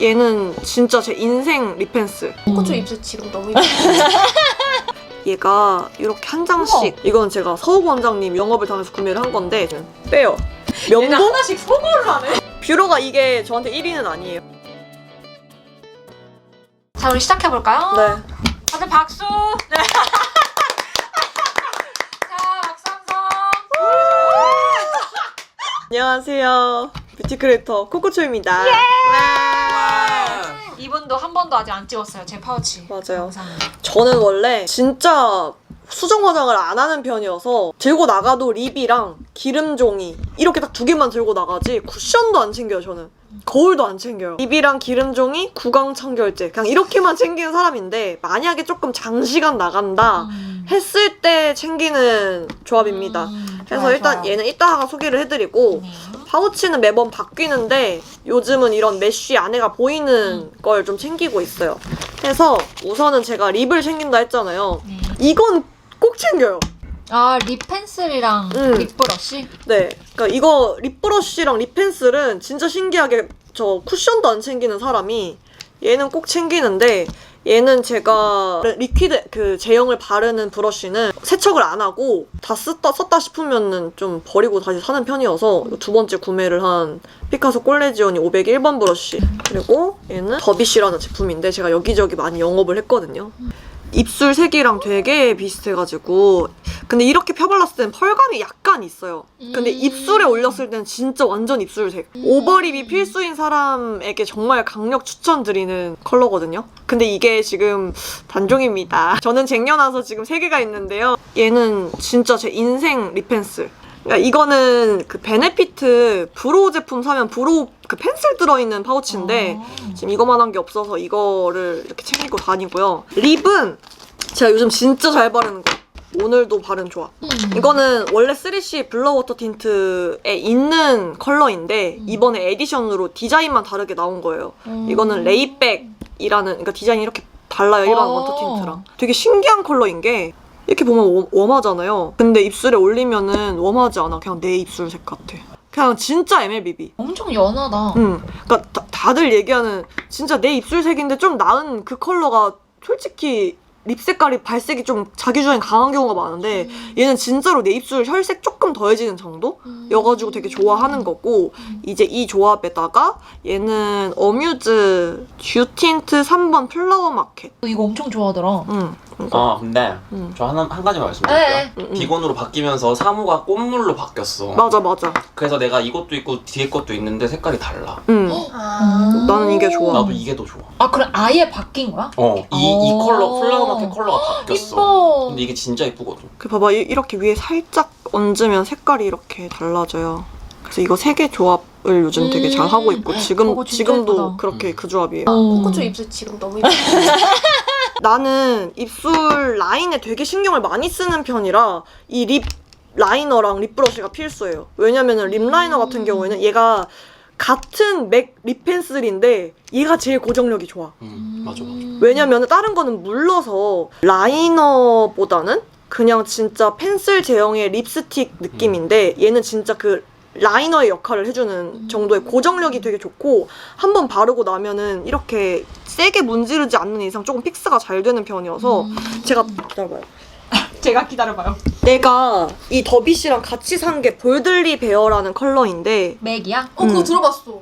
얘는 진짜 제 인생 립펜슬. 코코초 입술 지금 너무. 얘가 이렇게 한 장씩 이건 제가 서욱 원장님 영업을 당해서 구매를 한 건데 빼요. 얘는 명동 하나씩 소거를 하네. 뷰러가 이게 저한테 1위는 아니에요. 자, 우리 시작해 볼까요? 네. 다들 박수! 네. 자, 박상성! 안녕하세요. 뷰티 크리에이터 코코초입니다. 예! 와. 이분도 한 번도 아직 안 찍었어요, 제 파우치. 맞아요. 영상. 저는 원래 진짜 수정 화장을 안 하는 편이어서 들고 나가도 립이랑 기름 종이 이렇게 딱 두 개만 들고 나가지 쿠션도 안 챙겨요 저는 거울도 안 챙겨요 립이랑 기름종이 구강 청결제 그냥 이렇게만 챙기는 사람인데 만약에 조금 장시간 나간다 음. 했을 때 챙기는 조합입니다 음, 그래서 좋아요, 일단 좋아요. 얘는 이따가 소개를 해드리고 네. 파우치는 매번 바뀌는데 요즘은 이런 메쉬 안에가 보이는 걸 좀 챙기고 있어요. 그래서 우선은 제가 립을 챙긴다 했잖아요. 네. 이건 꼭 챙겨요. 아, 립 펜슬이랑 음. 립 브러쉬? 네. 그러니까 이거 립 브러쉬랑 립 펜슬은 진짜 신기하게 저 쿠션도 안 챙기는 사람이 얘는 꼭 챙기는데 얘는 제가 리퀴드 그 제형을 바르는 브러쉬는 세척을 안 하고 다 썼다 썼다 싶으면은 좀 버리고 다시 사는 편이어서 두 번째 구매를 한 피카소 콜레지오니 501번 브러쉬 그리고 얘는 더비쉬라는 제품인데 제가 여기저기 많이 영업을 했거든요. 입술 색이랑 되게 비슷해가지고 근데 이렇게 펴발랐을 땐 펄감이 약간 있어요. 근데 음. 입술에 올렸을 땐 진짜 완전 입술색. 오버립이 필수인 사람에게 정말 강력 추천드리는 컬러거든요. 근데 이게 지금 단종입니다. 저는 쟁여놔서 지금 세 개가 있는데요. 얘는 진짜 제 인생 립펜슬. 그러니까 이거는 그 베네피트 브로우 제품 사면 브로우 그 펜슬 들어있는 파우치인데 아. 지금 이거만한 게 없어서 이거를 이렇게 챙기고 다니고요. 립은 제가 요즘 진짜 잘 바르는 거. 오늘도 바른 조합. 음. 이거는 원래 3C 블러워터 틴트에 있는 컬러인데 음. 이번에 에디션으로 디자인만 다르게 나온 거예요. 음. 이거는 레이백이라는 그러니까 디자인이 이렇게 달라요 일반 어. 원터 틴트랑. 되게 신기한 컬러인 게 이렇게 보면 웜- 웜하잖아요. 근데 입술에 올리면은 웜하지 않아. 그냥 내 입술색 같아. 그냥 진짜 MLBB. 엄청 연하다. 응. 그러니까 다, 다들 얘기하는 진짜 내 입술색인데 좀 나은 그 컬러가 솔직히 립 색깔이 발색이 좀 자기 주장이 강한 경우가 많은데 얘는 진짜로 내 입술 혈색 조금 더해지는 정도? 음. 여가지고 되게 좋아하는 거고 이제 이 조합에다가 얘는 어뮤즈 듀 틴트 3번 플라워 마켓 이거 엄청 좋아하더라. 응. 아 근데 응. 저 하나 한 가지 말씀드릴게요. 네. 응, 응. 비건으로 바뀌면서 사무가 꽃물로 바뀌었어. 맞아 맞아 그래서 내가 이것도 있고 뒤에 것도 있는데 색깔이 달라. 응. 아. 나는 이게 좋아. 나도 이게 더 좋아. 아, 그럼 아예 바뀐 거야? 어, 이, 이 어. 컬러 플라워 마켓 컬러가 바뀌었어. 이뻐. 근데 이게 진짜 이쁘거든. 그 봐봐 이- 이렇게 위에 살짝 얹으면 색깔이 이렇게 달라져요. 그래서 이거 세 개 조합을 요즘 되게 음. 잘 하고 있고 지금 저거 진짜 지금도 예쁘다. 그렇게 그 조합이에요. 코코초 입술 지금 너무 예뻐. 나는 입술 라인에 되게 신경을 많이 쓰는 편이라 이립 라이너랑 립 브러쉬가 필수예요. 왜냐면은 립 라이너 같은 경우에는 얘가 같은 맥 립 펜슬인데 얘가 제일 고정력이 좋아. 음, 맞아 맞아. 왜냐면 다른 거는 물러서 라이너보다는 그냥 진짜 펜슬 제형의 립스틱 느낌인데 얘는 진짜 그 라이너의 역할을 해주는 정도의 고정력이 되게 좋고 한 번 바르고 나면은 이렇게 세게 문지르지 않는 이상 조금 픽스가 잘 되는 편이어서 음. 제가 기다려봐요. 제가 기다려봐요. 내가 이 더비씨랑 같이 산 게 볼들리 베어라는 컬러인데 맥이야? 어 그거 음. 들어봤어.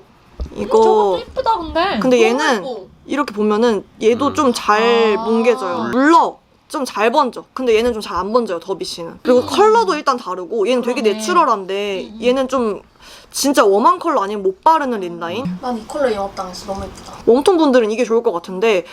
이거 저것도 예쁘다 근데. 근데 너무 얘는 예뻐. 이렇게 보면은 얘도 음. 좀잘 아. 뭉개져요. 물러 좀 잘 번져. 근데 얘는 좀 잘 안 번져요, 더비 씨는. 그리고 컬러도 일단 다르고 얘는 되게 그러네. 내추럴한데 음. 얘는 좀 진짜 웜한 컬러 아니면 못 바르는 립라인? 난 이 컬러 영업당했어. 너무 예쁘다. 웜톤 분들은 이게 좋을 것 같은데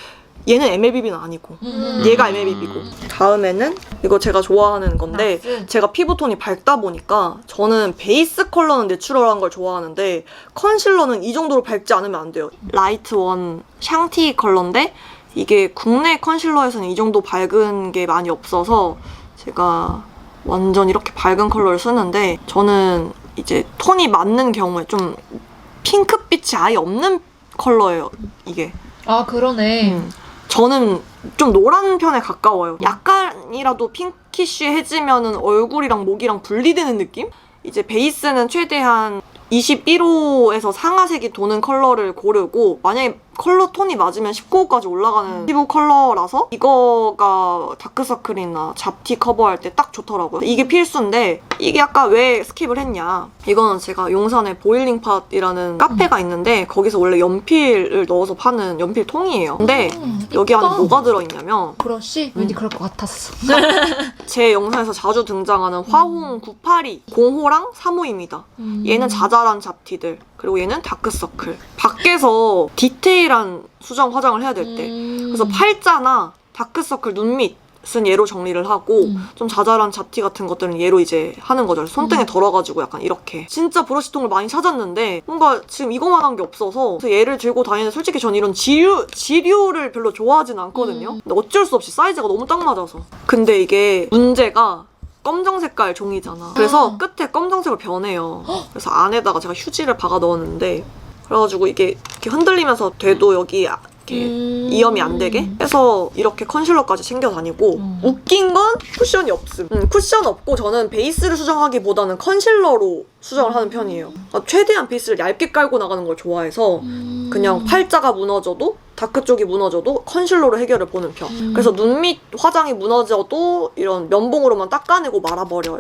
얘는 MLBB는 아니고 음. 얘가 MLBB고 다음에는 이거 제가 좋아하는 건데 나스. 제가 피부톤이 밝다 보니까 저는 베이스 컬러는 내추럴한 걸 좋아하는데 컨실러는 이 정도로 밝지 않으면 안 돼요. 라이트 원 샹티 컬러인데 이게 국내 컨실러에서는 이 정도 밝은 게 많이 없어서 제가 완전 이렇게 밝은 컬러를 쓰는데 저는 이제 톤이 맞는 경우에 좀 핑크빛이 아예 없는 컬러예요, 이게. 아 그러네. 음. 저는 좀 노란 편에 가까워요. 약간이라도 핑키쉬해지면은 얼굴이랑 목이랑 분리되는 느낌? 이제 베이스는 최대한 21호에서 상아색이 도는 컬러를 고르고 만약에 컬러 톤이 맞으면 19호까지 올라가는 피부 컬러라서 이거가 다크서클이나 잡티 커버할 때 딱 좋더라고요. 이게 필수인데 이게 아까 왜 스킵을 했냐. 이거는 제가 용산에 보일링 팟이라는 카페가 있는데 거기서 원래 연필을 넣어서 파는 연필 통이에요. 근데 음, 여기 안에. 뭐가 들어있냐면 브러쉬? 왠지 그럴 것 같았어. 제 영상에서 자주 등장하는 화홍 982 공호랑 3호입니다. 음. 얘는 자잘한 잡티들 그리고 얘는 다크서클 밖에서 디테일한 수정 화장을 해야 될 때 음. 그래서 팔자나 다크서클 눈 밑 은 얘로 정리를 하고 음. 좀 자잘한 잡티 같은 것들은 얘로 이제 하는 거죠 손등에 음. 덜어가지고 약간 이렇게 진짜 브러쉬통을 많이 찾았는데 뭔가 지금 이거만 한 게 없어서 그래서 얘를 들고 다니는 솔직히 전 이런 지류, 지류를 별로 좋아하진 않거든요 음. 근데 어쩔 수 없이 사이즈가 너무 딱 맞아서 근데 이게 문제가 검정 색깔 종이잖아. 그래서 아. 끝에 검정색으로 변해요. 그래서 안에다가 제가 휴지를 박아 넣었는데 그래가지고 이게 이렇게 흔들리면서 돼도 여기 아- 이렇게 음. 이염이 안 되게 해서 이렇게 컨실러까지 챙겨 다니고 음. 웃긴 건 쿠션이 없음. 음, 쿠션 없고 저는 베이스를 수정하기보다는 컨실러로 수정을 하는 편이에요. 그러니까 최대한 베이스를 얇게 깔고 나가는 걸 좋아해서 음. 그냥 팔자가 무너져도 다크 쪽이 무너져도 컨실러로 해결을 보는 편. 음. 그래서 눈 밑 화장이 무너져도 이런 면봉으로만 닦아내고 말아버려요.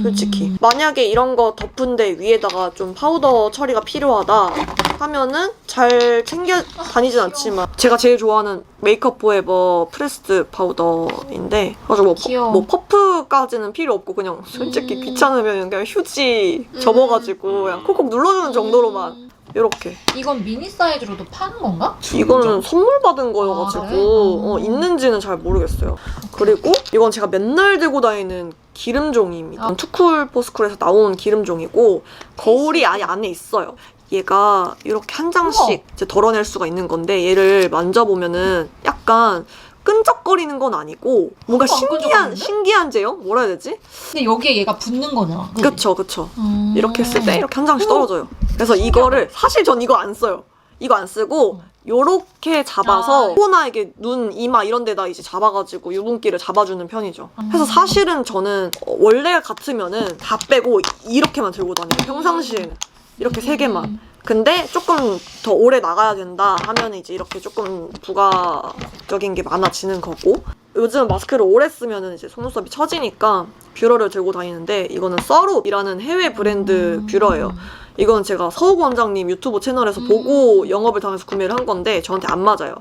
솔직히. 음. 만약에 이런 거 덮은 데 위에다가 좀 파우더 처리가 필요하다 하면은 잘 챙겨 다니진 않지만 제가 제일 좋아하는 메이크업 포에버 프레스드 파우더인데 그래서 뭐, 퍼, 귀여워. 뭐 퍼프까지는 필요 없고 그냥 솔직히 음. 귀찮으면 그냥 휴지 음. 접어가지고 그냥 콕콕 눌러주는 정도로만 음. 이렇게 이건 미니 사이즈로도 파는 건가? 이거는 선물 받은 거여가지고 아, 그래? 어, 어. 있는지는 잘 모르겠어요. 그리고 이건 제가 맨날 들고 다니는 기름종이입니다. 아. 투쿨 포스쿨에서 나온 기름종이고 거울이 아예 안에 있어요. 얘가 이렇게 한 장씩. 이제 덜어낼 수가 있는 건데 얘를 만져보면은 약간 끈적거리는 건 아니고 뭔가 신기한? 신기한 제형 뭐라 해야 되지? 근데 여기에 얘가 붙는 거잖아. 그치? 그쵸 그쵸. 음. 이렇게 했을 때 이렇게 한 장씩 오. 떨어져요. 그래서 이거를 사실 전 이거 안 써요. 이거 안 쓰고 요렇게 잡아서 아. 코나 이게 눈, 이마 이런 데다 이제 잡아가지고 유분기를 잡아주는 편이죠. 음. 그래서 사실은 저는 어, 원래 같으면은 다 빼고 이렇게만 들고 다녀요. 평상시에는. 이렇게 세 개만. 음. 근데 조금 더 오래 나가야 된다 하면 이제 이렇게 조금 부가적인 게 많아지는 거고 요즘 마스크를 오래 쓰면은 이제 속눈썹이 처지니까 뷰러를 들고 다니는데 이거는 써룹이라는 해외 브랜드 음. 뷰러예요. 이건 제가 서욱 원장님 유튜브 채널에서 음. 보고 영업을 당해서 구매를 한 건데 저한테 안 맞아요.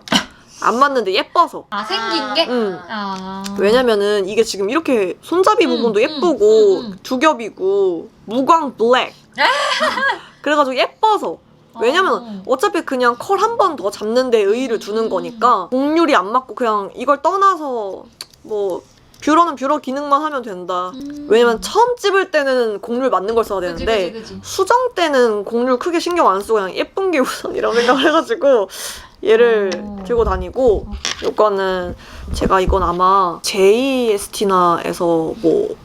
안 맞는데 예뻐서. 아 생긴 게? 음. 아. 왜냐면은 이게 지금 이렇게 손잡이 음, 부분도 음, 예쁘고 음, 음. 두 겹이고 무광 블랙. 그래가지고 예뻐서 왜냐면 어차피 그냥 컬 한 번 더 잡는 데 의의를 두는 음. 거니까 곡률이 안 맞고 그냥 이걸 떠나서 뭐 뷰러는 뷰러 기능만 하면 된다. 음. 왜냐면 처음 찝을 때는 곡률 맞는 걸 써야 그치, 되는데 그치, 그치. 수정 때는 곡률 크게 신경 안 쓰고 그냥 예쁜 게 우선이라고 생각을 해가지고 얘를 오. 들고 다니고 요거는 제가 이건 아마 JST나에서 뭐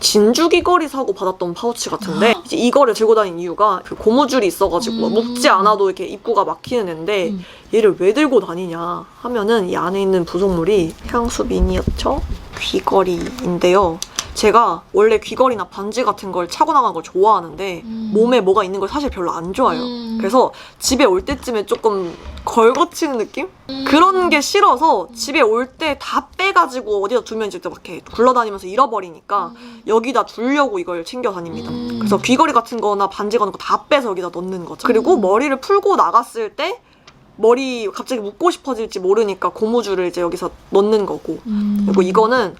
진주 귀걸이 사고 받았던 파우치 같은데 이제 이거를 들고 다닌 이유가 그 고무줄이 있어가지고 음. 묶지 않아도 이렇게 입구가 막히는 앤데 음. 얘를 왜 들고 다니냐 하면은 이 안에 있는 부속물이 향수 미니어처 귀걸이인데요. 제가 원래 귀걸이나 반지 같은 걸 차고 나가는 걸 좋아하는데 음. 몸에 뭐가 있는 걸 사실 별로 안 좋아해요. 음. 그래서 집에 올 때쯤에 조금 걸거치는 느낌? 음. 그런 게 싫어서 집에 올 때 다 빼가지고 어디다 두면 이제 막 이렇게 굴러다니면서 잃어버리니까 음. 여기다 두려고 이걸 챙겨 다닙니다. 음. 그래서 귀걸이 같은 거나 반지 같은 거 다 빼서 여기다 넣는 거죠. 그리고 음. 머리를 풀고 나갔을 때 머리 갑자기 묶고 싶어질지 모르니까 고무줄을 이제 여기서 넣는 거고. 음. 그리고 이거는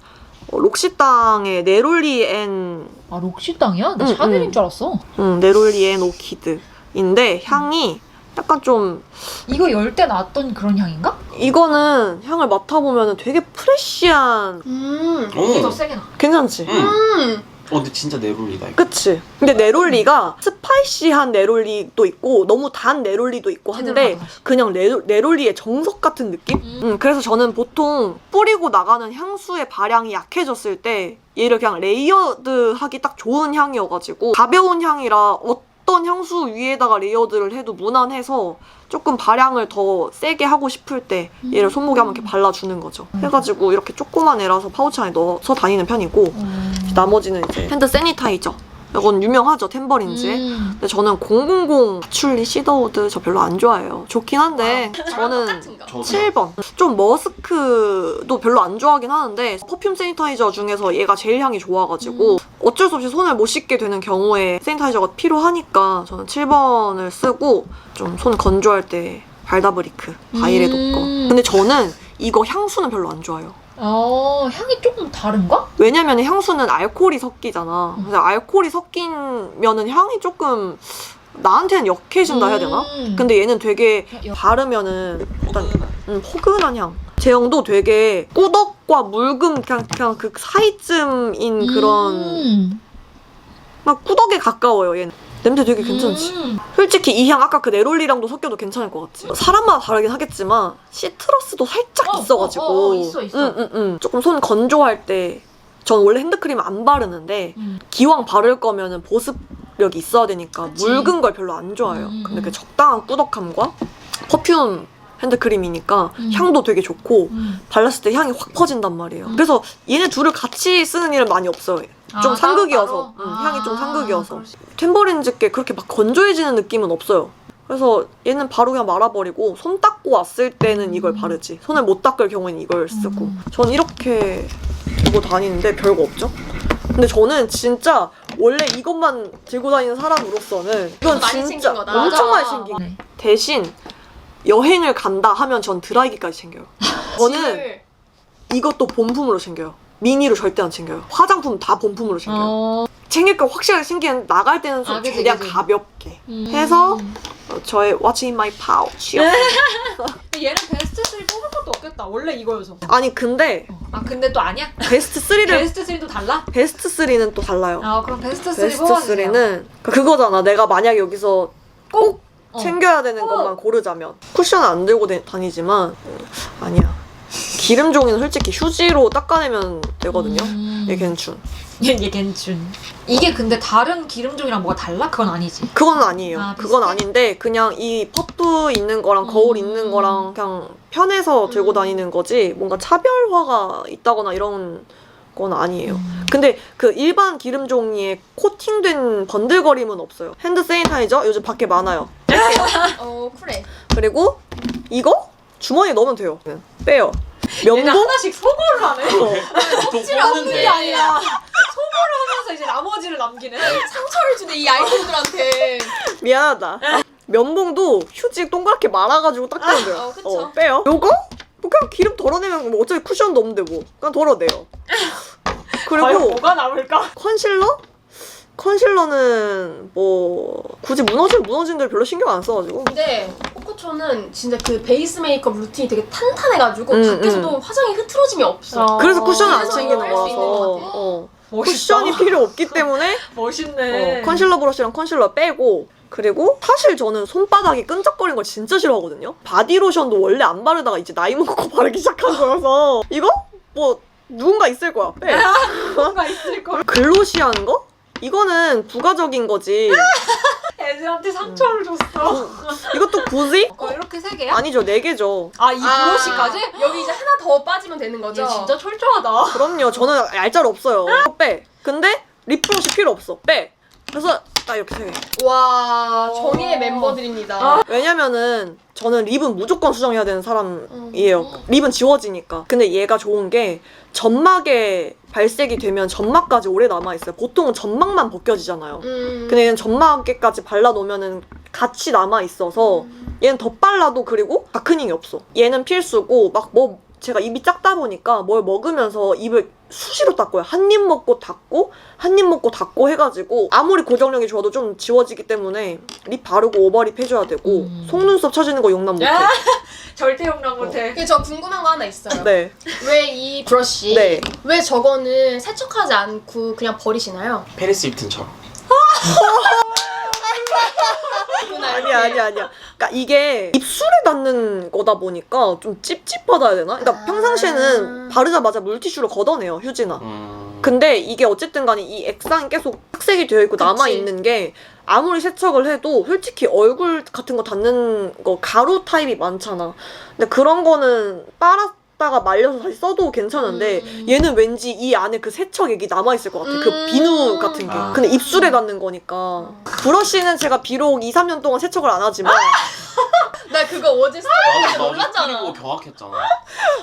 어, 록시땅의 네롤리 앤 아 록시땅이야? 나 음, 샤넬인 음. 줄 알았어. 음, 네롤리 앤 오키드인데 향이 약간 좀 이거 열 때 나왔던 그런 향인가? 이거는 향을 맡아보면 되게 프레쉬한 음. 이게 더 오. 세게 나. 괜찮지? 응. 음. 어 근데 진짜 내롤리다 이거. 그치? 근데 네롤리가 스파이시한 네롤리도 있고 너무 단 네롤리도 있고 한데. 그냥 네롤, 네롤리의 정석 같은 느낌? 음. 음, 그래서 저는 보통 뿌리고 나가는 향수의 발향이 약해졌을 때 얘를 그냥 레이어드하기 딱 좋은 향이어가지고 가벼운 향이라 어 떤 향수 위에다가 레이어드를 해도 무난해서 조금 발향을 더 세게 하고 싶을 때 얘를 손목에 한번 이렇게 발라주는 거죠. 해가지고 이렇게 조그만 애라서 파우치 안에 넣어서 다니는 편이고 음. 나머지는 이제 핸드 세니타이저 이건 유명하죠 템버린즈의. 음. 근데 저는 000 파출리 시더우드 저 별로 안 좋아해요. 좋긴 한데 저는 거. 저도 7번. 좀 머스크도 별로 안 좋아하긴 하는데 퍼퓸 세니타이저 중에서 얘가 제일 향이 좋아가지고 어쩔 수 없이 손을 못 씻게 되는 경우에 세니타이저가 필요하니까 저는 7번을 쓰고 좀 손 건조할 때 발다브리크 바이레도 거. 음. 근데 저는 이거 향수는 별로 안 좋아해요. 어, 향이 조금 다른가? 왜냐면 향수는 알코올이 섞이잖아. 그래서 알코올이 섞이면은 향이 조금 나한테는 역해진다 해야 되나? 음. 근데 얘는 되게 여- 바르면은 일단 음, 포근한 향. 제형도 되게 꾸덕 과 묽음 그냥, 그냥 그 사이쯤인 그런 음. 막 꾸덕에 가까워요 얘는. 냄새 되게 괜찮지. 음. 솔직히 이 향 아까 그 네롤리랑도 섞여도 괜찮을 것 같지. 사람마다 다르긴 하겠지만 시트러스도 살짝 어, 있어가지고. 어, 어, 있어, 있어. 응, 응, 응. 조금 손 건조할 때. 전 원래 핸드크림 안 바르는데 음. 기왕 바를 거면은 보습력이 있어야 되니까. 묽은 걸 별로 안 좋아해요. 음, 근데 음. 그 적당한 꾸덕함과 퍼퓸 핸드크림이니까 음. 향도 되게 좋고 음. 발랐을 때 향이 확 퍼진단 말이에요. 음. 그래서 얘네 둘을 같이 쓰는 일은 많이 없어요. 좀 아, 상극이어서. 응, 향이 좀 아, 상극이어서. 템버린즈께 그렇게 막 건조해지는 느낌은 없어요. 그래서 얘는 바로 그냥 말아버리고 손 닦고 왔을 때는 이걸 음. 바르지. 손을 못 닦을 경우에는 이걸 쓰고. 음. 전 이렇게 들고 다니는데 별거 없죠? 근데 저는 진짜 원래 이것만 들고 다니는 사람으로서는 이건 진짜. 엄청 많이 맞아. 챙긴 네. 대신 여행을 간다 하면 전 드라이기까지 챙겨요. 저는 짐을 이것도 본품으로 챙겨요. 미니로 절대 안 챙겨요. 화장품 다 본품으로 챙겨요. 어. 챙길 거 확실하게 챙기는 나갈 때는 좀 아, 그치, 최대한 그치. 가볍게 음. 해서 어, 저의 What's in my pouch. 얘는 베스트 3 뽑을 것도 없겠다. 원래 이거여서. 아니 근데 아 근데 또 아니야? 베스트 3를 베스트 3도 달라? 베스트 3는 또 달라요. 아 그럼 베스트 3 베스트 뽑아주세요. 3는 그거잖아. 내가 만약에 여기서 꼭 어. 챙겨야 되는 어. 것만 고르자면 쿠션 안 들고 다- 다니지만 음, 아니야. 기름 종이는 솔직히 휴지로 닦아내면 되거든요. 음. 얘 괜춘. 얘, 얘 괜춘. 이게 근데 다른 기름종이랑 뭐가 달라? 그건 아니지. 그건 아니에요. 아, 그건 비슷해? 아닌데 그냥 이 퍼프 있는 거랑 거울 음. 있는 거랑 그냥 편해서 들고 음. 다니는 거지 뭔가 차별화가 있다거나 이런 건 아니에요. 음. 근데 그 일반 기름 종이에 코팅된 번들거림은 없어요. 핸드 세니타이저 요즘 밖에 많아요. 어 쿨해. 그리고 이거 주머니에 넣으면 돼요. 그냥 빼요. 얘는 면봉 하나씩 소모를 하네. 어. 보통 찌를 않는 게 뽑는데 아니라 소모를 하면서 이제 나머지를 남기네. 상처를 주네 이 아이돌들한테. 미안하다. 면봉도 휴지 동그랗게 말아가지고 닦으면 돼요. 어, 그쵸. 빼요. 요거? 뭐 그냥 기름 덜어내면 뭐 어차피 쿠션도 없는데 뭐. 그냥 덜어내요. 그리고 뭐가 남을까? 컨실러? 컨실러는 뭐 굳이 무너질 무너진 데를 별로 신경 안 써가지고 근데 코코초는 진짜 그 베이스 메이크업 루틴이 되게 탄탄해가지고 음, 밖에서도 음. 화장이 흐트러짐이 없어. 어. 그래서 쿠션을 안 그래서 챙기는 이걸 할수 있는 것 거라서 같아. 어. 멋있다. 쿠션이 필요 없기 때문에 멋있네. 어, 컨실러 브러쉬랑 컨실러 빼고 그리고 사실 저는 손바닥이 끈적거리는 걸 진짜 싫어하거든요. 바디로션도 원래 안 바르다가 이제 나이 먹고 바르기 시작한 거여서 이거 뭐 누군가 있을 거야. 빼. 뭔가 있을 거. 글로시한 거? 이거는 부가적인 거지. 애들한테 상처를 줬어. 이것도 굳이? 어, 이렇게 세 개야? 아니죠, 네 개죠. 아, 이 아, 브러쉬까지? 여기 이제 하나 더 빠지면 되는 거죠. 얘 진짜 철저하다. 그럼요, 저는 알짤 없어요. 빼. 근데 립 브러쉬 필요 없어. 빼. 그래서 딱 이렇게 세 개. 와 정의의 어. 멤버들입니다. 아. 왜냐면은 저는 립은 무조건 수정해야 되는 사람이에요. 립은 지워지니까. 근데 얘가 좋은 게 점막에 발색이 되면 점막까지 오래 남아 있어요. 보통은 점막만 벗겨지잖아요. 음. 근데 얘는 점막에까지 발라놓으면은 같이 남아 있어서 얘는 덧발라도 그리고 다크닝이 없어. 얘는 필수고 막 뭐 제가 입이 작다 보니까 뭘 먹으면서 입을 수시로 닦고요. 한 입 먹고 닦고 한 입 먹고 닦고 해가지고 아무리 고정력이 좋아도 좀 지워지기 때문에 립 바르고 오버립 해줘야 되고 음. 속눈썹 쳐지는 거 용납 못해. 야! 절대 용납 못해. 근데 저 궁금한 거 하나 있어요. 네. 왜 이 브러쉬 네. 왜 저거는 세척하지 않고 그냥 버리시나요? 페리스 힐튼처럼 아니 아니 아니야. 그러니까 이게 입술에 닿는 거다 보니까 좀 찝찝하다 해야 되나? 그러니까 아. 평상시에는 바르자마자 물티슈로 걷어내요 휴지나. 음... 근데 이게 어쨌든 간에 이 액상이 계속 흑색이 되어 있고 그치. 남아 있는 게 아무리 세척을 해도 솔직히 얼굴 같은 거 닿는 거 가루 타입이 많잖아. 근데 그런 거는 빨아 닦다가 말려서 다시 써도 괜찮은데 음. 얘는 왠지 이 안에 그 세척액이 남아있을 것 같아. 그 음. 비누 같은 게. 아. 근데 입술에 닿는 거니까. 브러쉬는 제가 비록 2, 3년 동안 세척을 안 하지만 나 그거 어제 나도 놀랐잖아. 그리고 경악했잖아.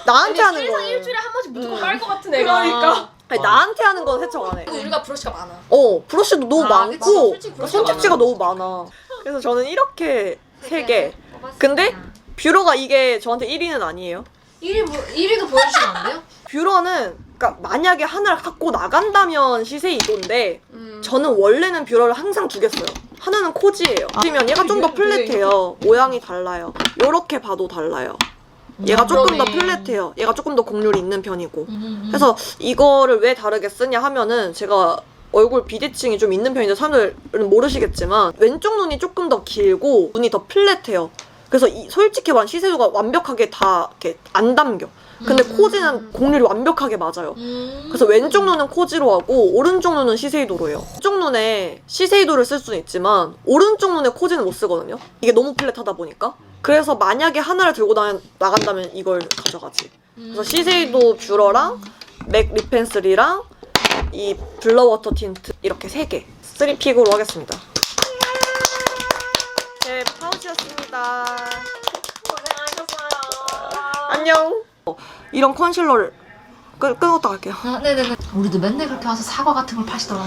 나한테 아니 하는 실상 거는 일주일에 한 번씩 무조건 음. 깔것 같은 애가. 그러니까. 아니, 나한테 하는 건 세척 안 해. 그리고 우리가 브러쉬가 많아. 어, 브러쉬도 너무 아, 그치. 많고 솔직히 브러쉬가 선택지가 많아. 너무 많아. 그래서 저는 이렇게 세 개. 근데 뷰러가 이게 저한테 1위는 아니에요. 1위, 1위도 보여주시면 안 돼요? 뷰러는 그러니까 만약에 하나를 갖고 나간다면 시세 이도인데 음. 저는 원래는 뷰러를 항상 두 개 써요. 하나는 코지예요. 보시면 얘가 좀더 왜, 플랫해요. 모양이 달라요. 요렇게 봐도 달라요. 얘가 조금 더 그러네. 플랫해요. 얘가 조금 더 곡률이 있는 편이고. 음. 그래서 이거를 왜 다르게 쓰냐 하면은 제가 얼굴 비대칭이 좀 있는 편인데 사람들은 모르시겠지만 왼쪽 눈이 조금 더 길고 눈이 더 플랫해요. 그래서 이, 솔직히 말하면 시세도가 완벽하게 다 이렇게 안 담겨. 근데 음. 코지는 곡률이 완벽하게 맞아요. 음. 그래서 왼쪽 눈은 코지로 하고 오른쪽 눈은 시세이도로 해요. 왼쪽 눈에 시세이도를 쓸 수는 있지만 오른쪽 눈에 코지는 못 쓰거든요. 이게 너무 플랫하다 보니까. 그래서 만약에 하나를 들고 나, 나간다면 이걸 가져가지. 그래서 시세이도 뷰러랑 맥 립펜슬이랑 이 블러워터 틴트 이렇게 세 개. 쓰리 픽으로 하겠습니다. 제 파우치였습니다. 고생하셨어요. 안녕. 어, 이런 컨실러를 끊, 끊었다 갈게요. 아, 네네네. 우리도 맨날 그렇게 와서 사과 같은 걸 파시더라.